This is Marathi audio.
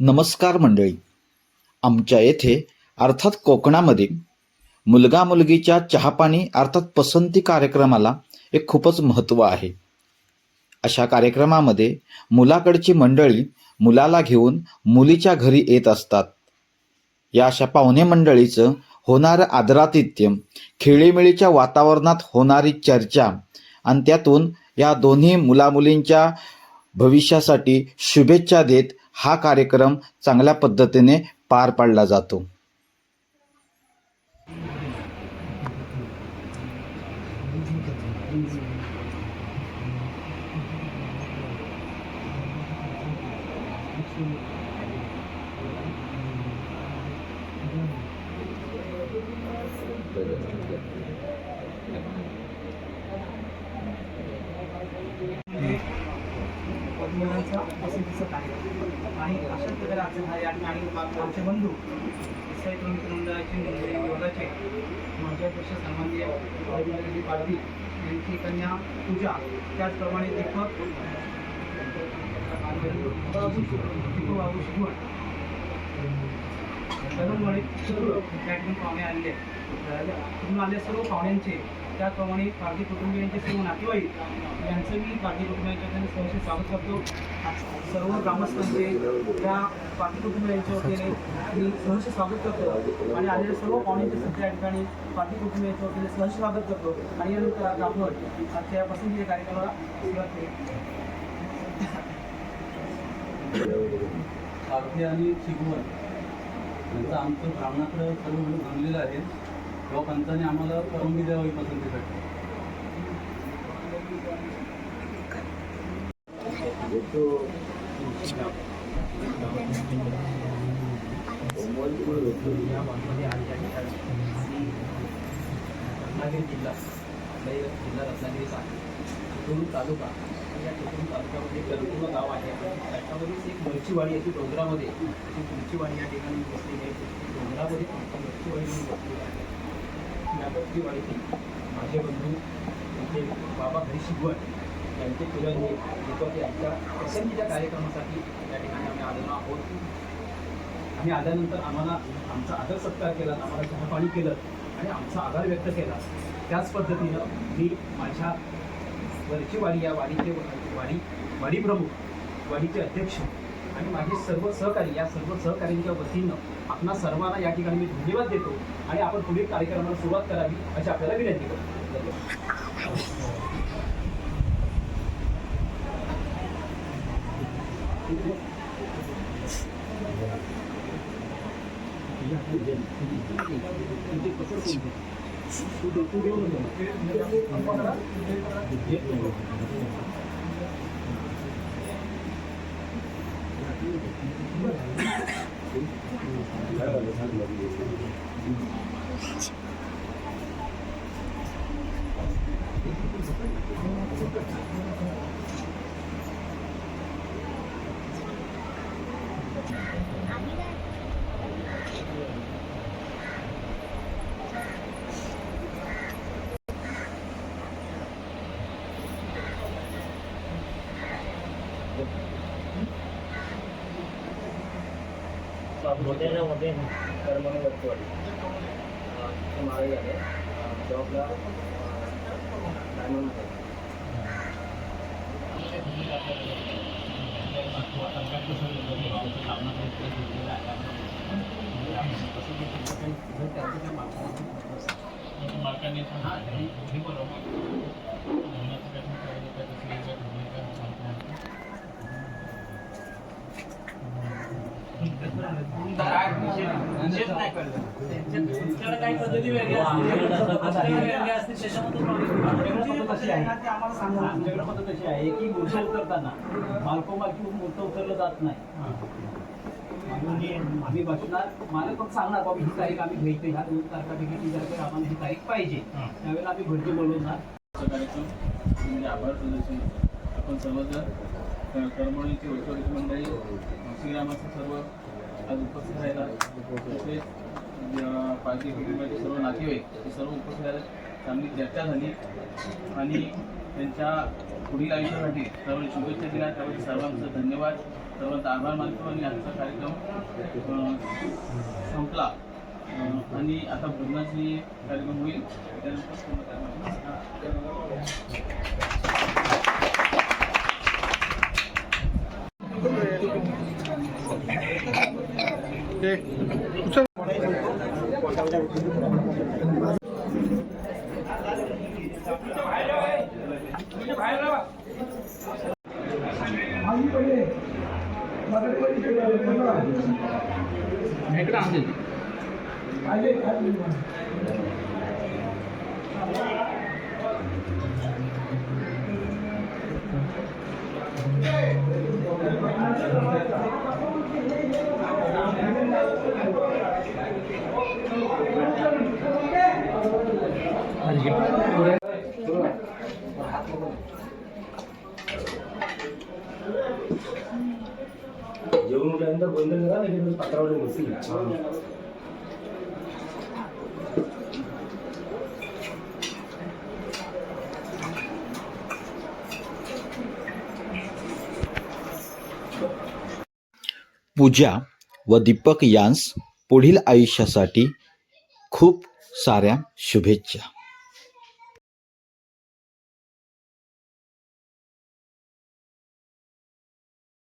नमस्कार मंडळी. आमच्या येथे अर्थात कोकणामध्ये मुलगा मुलगीच्या चहापाणी अर्थात पसंती कार्यक्रमाला एक खूपच महत्त्व आहे. अशा कार्यक्रमामध्ये मुलाकडची मंडळी मुलाला घेऊन मुलीच्या घरी येत असतात. या अशा पाहुणे मंडळीचं होणारं आदरातिथ्य खेळीमेळीच्या वातावरणात होणारी चर्चा आणि त्यातून या दोन्ही मुलामुलींच्या भविष्यासाठी शुभेच्छा देत हा कार्यक्रम चांगल्या पद्धतीने पार पाडला जातो. मुलांचा असे दिसत आहे आणि अशाच प्रकारे आज हा या ठिकाणी आमचे बंधू साहित्य मित्र मंडळाचे मुंबई विभागाचे माझ्यापेक्षा सन्माननीय रविंद्रजी पाडवी यांची कन्या पूजा त्याचप्रमाणे दीपक दीपक बाबू शिगवण तरुणमुळे सर्व त्या ठिकाणी पाहुणे आलेले आहेत. आलेल्या सर्व पाहुण्यांचे त्याचप्रमाणे पारधी कुटुंबियांचे सर्व नातेवाईक यांचं मी पारधी कुटुंबियांच्या वतीने सहर्ष स्वागत करतो. सर्व ग्रामस्थांचे त्या पारधी कुटुंबियांच्या वतीने मी सहर्ष स्वागत करतो आणि आलेल्या सर्व पाहुण्यांचे सध्या या ठिकाणी पारधी कुटुंबियांच्या वतीने सहर्ष स्वागत करतो. आणि यानंतर आज आपण आजच्या या पसंतीच्या कार्यक्रमाला सुरुवात केली पारधी आणि शिगवण यांचं आमचं ब्राह्मणाकडं सर्व म्हणून भरलेलं आहे. किंवा पंचाने आम्हाला परवानगी द्यावी पसंतीसाठी. या या ठिकाणी रत्नागिरी जिल्हा जिल्हा रत्नागिरीचा आहे. चिपळूण तालुका. या चिपळूण तालुक्यामध्ये करकुला गाव आहे. त्याच्यामध्येच एक मरचीवाडी अशी डोंगरामध्ये अशी मरचीवाडी या ठिकाणी बसलेली आहे. डोंगरामध्ये आमची म्हणून बसलेली आहे. या माहिती माझे बंधू त्यांचे बाबा घरी शिगवण यांचे हे दीपक यांच्या पसंतीच्या कार्यक्रमासाठी या ठिकाणी आम्ही आलेलो आहोत. आणि आल्यानंतर आम्हाला आमचा आदर सत्कार केला आम्हाला चहापाणी केलं आणि आमचा आभार व्यक्त केला. त्याच पद्धतीनं मी माझ्या वरची वाडी या वाडीचे वाडी वाडी प्रमुख वाडीचे अध्यक्ष आणि माझे सर्व सहकारी या सर्व सहकार्यांच्या वतीनं आपणा सर्वांना या ठिकाणी मी धन्यवाद देतो आणि आपण पुढील कार्यक्रमाला सुरुवात करावी अशी आपल्याला विनंती करतो. Gracias. मोठ्यानं मोठे कर्मणू वस्तू मागे झाले जॉबला मालकांनी हे। बरोबर वेगळ्या पद्धती वेगळ्या असतील त्याच्यामधून पद्धत कशी आहे की मूर्त उतरताना मालकोमालकी मूर्त उतरलं जात नाही आम्ही बसणार मला फक्त सांगणार बाबा ही तारीख आम्ही घ्यायची ह्या दोन तारखापैकी ती तारखेला आम्हाला ही तारीख पाहिजे त्यावेळेला आम्ही भरती बोलवणार कार्यक्रम म्हणजे आभार प्रदर्शन आपण सर्वजण क- करमणुकीची वैश्विक मंडळी श्रीरामाचे सर्व आज उपस्थित राहिला. तसेच अं, पालखी कुटुंबाचे सर्व नातेवाईक हे सर्व उपस्थित राहिले चांगली चर्चा झाली. आणि त्यांच्या पुढील आयुष्यासाठी सर्व शुभेच्छा दिल्या. त्याबद्दल सर्वांचं धन्यवाद. सर्वांचा आभार मानतो आणि आजचा कार्यक्रम संपला. आणि आता भोजनाची कार्यक्रम होईल. त्यानंतर Okey. Bu sefer... ఇక్కడ అంది అదే అది Hey! जेवण उठल्यानंतर बंद करा नाही पात्रावर बसतील पूजा व दीपक यांस पुढील आयुष्यासाठी खूप साऱ्या शुभेच्छा.